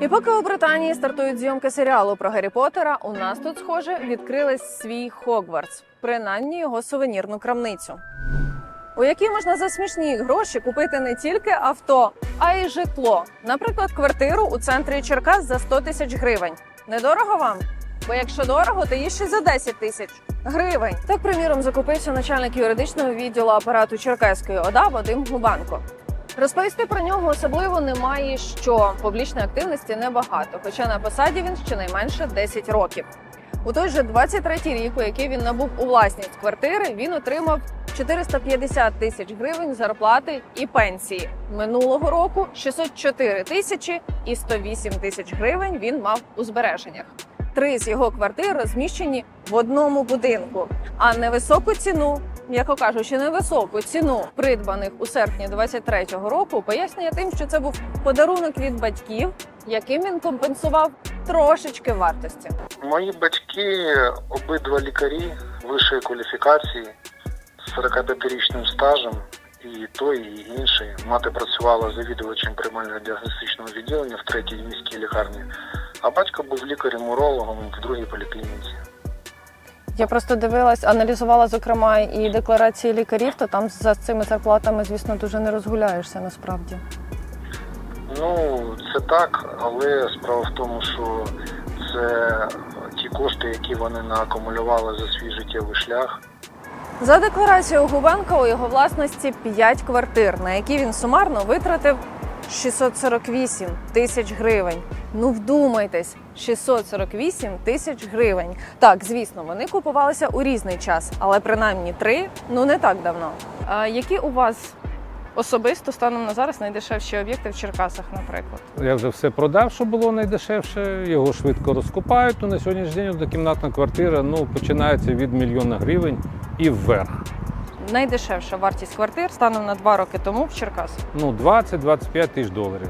І поки у Британії стартують зйомки серіалу про Гаррі Поттера, у нас тут, схоже, відкрили свій Хогвартс, принаймні його сувенірну крамницю. У якій можна за смішні гроші купити не тільки авто, а й житло. Наприклад, квартиру у центрі Черкас за 100 тисяч гривень. Недорого вам? Бо якщо дорого, то є ще за 10 тисяч гривень. Так, приміром, закупився начальник юридичного відділу апарату Черкаської ОДА Вадим Губанко. Розповісти про нього особливо немає що публічної активності небагато, хоча на посаді він щонайменше 10 років. У той же 23-й рік, у який він набув у власність квартири, він отримав 450 тисяч гривень зарплати і пенсії. Минулого року 604 тисячі і 108 тисяч гривень він мав у збереженнях. Три з його квартир розміщені в одному будинку, а невисоку ціну, м'яко кажучи, невисоку ціну придбаних у серпні 23-го року пояснює тим, що це був подарунок від батьків, яким він компенсував трошечки вартості. Мої батьки обидва лікарі вищої кваліфікації з 45-річним стажем. І той, і інший. Мати працювала завідувачем приймального діагностичного відділення в третій міській лікарні, а батько був лікарем-урологом в другій поліклініці. Я просто дивилась, аналізувала зокрема і декларації лікарів, то там за цими зарплатами, звісно, дуже не розгуляєшся насправді. Ну, це так, але справа в тому, що це ті кошти, які вони наакумулювали за свій життєвий шлях. За декларацією Губенка у його власності 5 квартир, на які він сумарно витратив 648 тисяч гривень. Ну вдумайтесь, 648 тисяч гривень. Так, звісно, вони купувалися у різний час, але принаймні три ну не так давно. А які у вас особисто станом на зараз найдешевші об'єкти в Черкасах, наприклад? Я вже все продав, що було найдешевше. Його швидко розкупають. Ну, на сьогоднішній день однокімнатна квартира ну, починається від мільйона гривень і вверх. Найдешевша вартість квартир станом на два роки тому в Черкасах. Ну, 20-25 тисяч доларів.